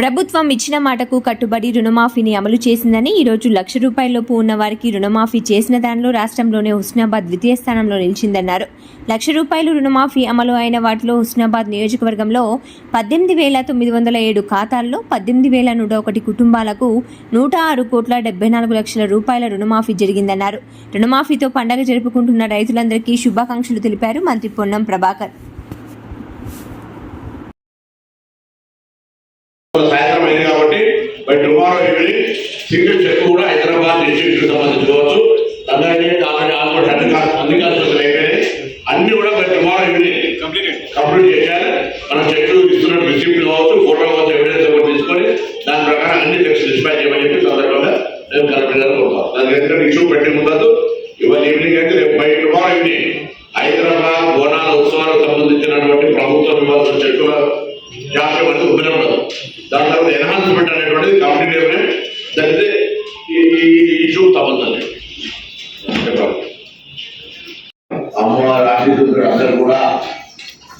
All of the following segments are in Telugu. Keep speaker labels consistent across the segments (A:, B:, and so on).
A: ప్రభుత్వం ఇచ్చిన మాటకు కట్టుబడి రుణమాఫీని అమలు చేసిందని ఈరోజు లక్ష రూపాయలలోపు ఉన్న వారికి రుణమాఫీ చేసిన దానిలో రాష్ట్రంలోనే హుస్నాబాద్ ద్వితీయ స్థానంలో నిలిచిందన్నారు. లక్ష రూపాయలు రుణమాఫీ అమలు అయిన వాటిలో హుస్నాబాద్ నియోజకవర్గంలో పద్దెనిమిది వేల తొమ్మిది వందల ఏడు ఖాతాల్లో పద్దెనిమిది వేల నూట ఒకటి కుటుంబాలకు నూట ఆరు కోట్ల డెబ్బై నాలుగు లక్షల రూపాయల రుణమాఫీ జరిగిందన్నారు. రుణమాఫీతో పండగ జరుపుకుంటున్న రైతులందరికీ శుభాకాంక్షలు తెలిపారు మంత్రి పొన్నం ప్రభాకర్.
B: కాబట్టి by tomorrow evening single check కూడా హైదరాబాద్ డిస్ట్రిక్ట్ సంబంధించుకోవచ్చు అందరికీ ఆల్రెడీ ఆల్మోస్ట్ అన్ని అన్ని కాల్సులు అయిపోయినాయి అన్ని కూడా by tomorrow evening complete complete చేయాలి మనం చెట్లు ఇస్తున్న రిసిప్ట్ కావచ్చు ఫోటో కావచ్చు ఎవిడెన్స్ కూడా తీసుకొని దాని ప్రకారం అన్ని చెక్స్ డిస్పాచ్ చేయమని చెప్పి సందర్భంగా నేను కలెక్టర్ గారు కోరుతాను దానికి ఎందుకంటే ఇష్యూ పెట్టి ఉండదు ఇవాళ ఈవినింగ్ అయితే రేపు బై టుమారో ఈవినింగ్ దాని తర్వాత ఎన్హాన్స్మెంట్ అనేటువంటిది కంప్లీట్ దట్ ఈ ఇష్యూ తప్పదండి అమ్మవారి ఆశీస్సులు అందరూ కూడా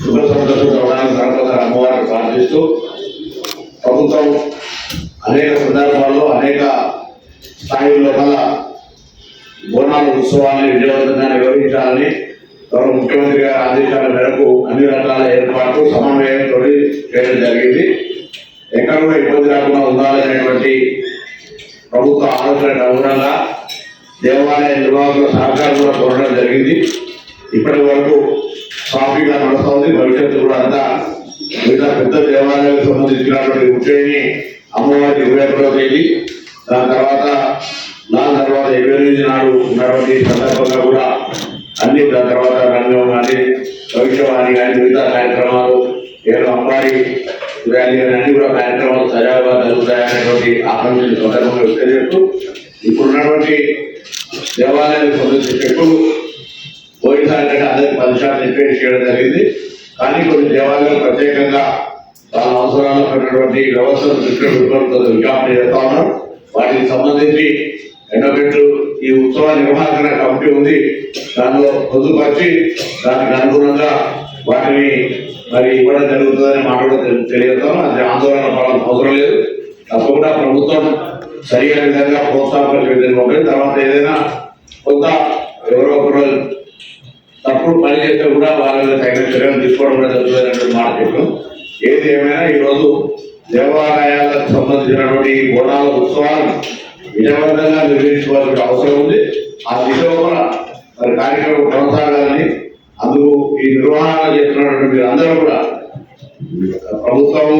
B: శుభ సంతోషంగా ఉండడానికి సర్వదా అమ్మవారిని ప్రార్థిస్తూ ప్రభుత్వం అనేక సందర్భాల్లో అనేక స్థాయిల్లో గల బోనాల ఉత్సవాన్ని విజయవంతంగా నిర్వహించాలని గౌరవ ముఖ్యమంత్రి గారి ఆదేశాల మేరకు అన్ని రకాల ఏర్పాట్లు సమన్వయంతో చేయడం జరిగింది. కూడా ఇబ్బంది రాకుండా ఉండాలనేటువంటి ప్రభుత్వ ఆలోచనకు అనుగుణంగా దేవాలయ నిర్వాహకుల సహకారం కూడా కోరడం జరిగింది. ఇప్పటి వరకు సాఫీగా నడుస్తుంది. భవిష్యత్తు కూడా అంతా మిగతా పెద్ద దేవాలయాలకు సంబంధించినటువంటి ఉజ్జయిని అమ్మవారికి ఇరవై ఒకటో తేదీ దాని తర్వాత దాని తర్వాత ఇరవై ఎనిమిది నాడు ఉన్నటువంటి సందర్భంగా కూడా అన్ని దాని తర్వాత రంగం కానీ భవిష్యవాణి కానీ మిగతా కార్యక్రమాలు ఏదో అమ్మాయి అన్ని కూడా కార్యక్రమాలు సజావుగా జరుగుతాయనేటువంటి ఆకాంక్షలు సందర్భంగా వ్యక్తం చేస్తూ ఇప్పుడున్నటువంటి దేవాలయాలకు సంబంధించిన చెక్కులు పోయినసారి కంటే అందరికి పది శాతం రిపేర్ చేయడం జరిగింది. కానీ కొన్ని దేవాలయాలు ప్రత్యేకంగా వాళ్ళ అవసరాలకు ఉన్నటువంటి వ్యవస్థను దృష్టిలో పెట్టుకుంటూ విజ్ఞాపన చేస్తా ఉన్నాం వాటికి సంబంధించి ఎన్నోపెట్టు ఈ ఉత్సవ నిర్వహణ కమిటీ ఉంది. దానిలో పొందుపరిచి దానికి అనుగుణంగా వాటిని మరి ఇవ్వడం జరుగుతుందని మాట కూడా తెలియజేస్తాం. అది ఆందోళన పడాల్సిన అవసరం లేదు. తప్పకుండా ప్రభుత్వం సరైన విధంగా ప్రోత్సాహం విధంగా ఉంటుంది. తర్వాత ఏదైనా కొంత ఎవరో ఒకరు తప్పుడు పని చేస్తే కూడా వాళ్ళ తగిన చర్యలు తీసుకోవడం కూడా జరుగుతున్నటువంటి మాట చెప్పాం. ఏది ఏమైనా ఈరోజు దేవాలయాలకు సంబంధించినటువంటి బోనాల ఉత్సవాలను విజయవంతంగా నిర్వహించుకోవాల్సిన అవసరం ఉంది. ఆ దిశ మరి కార్యక్రమం కొనసాగాలని అందుకు ఈ నిర్వహణ చేస్తున్నటువంటి మీరందరూ కూడా ప్రభుత్వము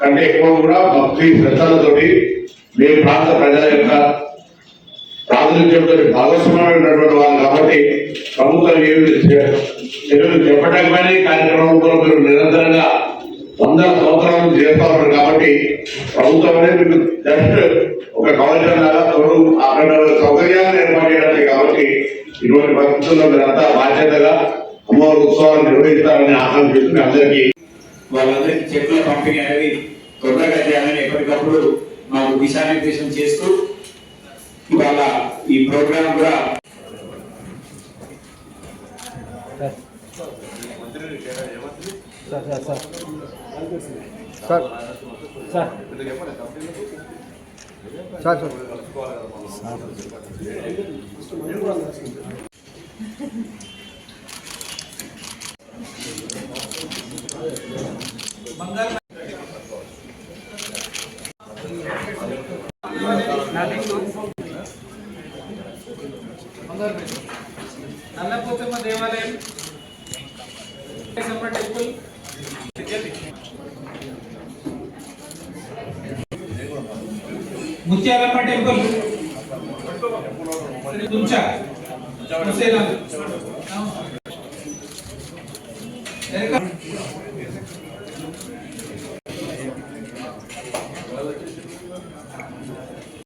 B: కంటే ఎక్కువ కూడా భక్తి శ్రద్ధలతోటి మీ ప్రాంత ప్రజల యొక్క ప్రాతినిధ్యంతో భాగస్వామైనటువంటి వారు కాబట్టి ప్రభుత్వం ఏమి చే- చర్యలు చేపట్టకపోయినా కార్యక్రమంలో మీరు నిరంతరంగా వందల సంవత్సరాలు చేస్తా ఉన్నారు కాబట్టి ప్రభుత్వం అనేది మీకు జస్ట్ ఒక కవచం లాగా తోడు అక్కడ సౌకర్యాలను ఏర్పాటు చేయడానికి కాబట్టి ఇటువంటి పరిస్థితుల్లో మీరంతా బాధ్యతగా అమ్మవారి ఉత్సవాలు నిర్వహిస్తారని ఆకాంక్షిస్తూ మీ అందరికీ.
C: వాళ్ళందరికీ చెక్కుల పంపిణీ అనేది తొందరగా చేయాలని ఎప్పటికప్పుడు మాకు దిశానిర్దేశం చేస్తూ ఇవాళ ఈ ప్రోగ్రాం కూడా
D: sir sir sir. Sir
E: Nalla Pochamma దేవాలయం సమ్మ టెంపుల్ ముత్యాలమ్మ టెంపుల్ తుంచ ముసేలాల్. ఎనక-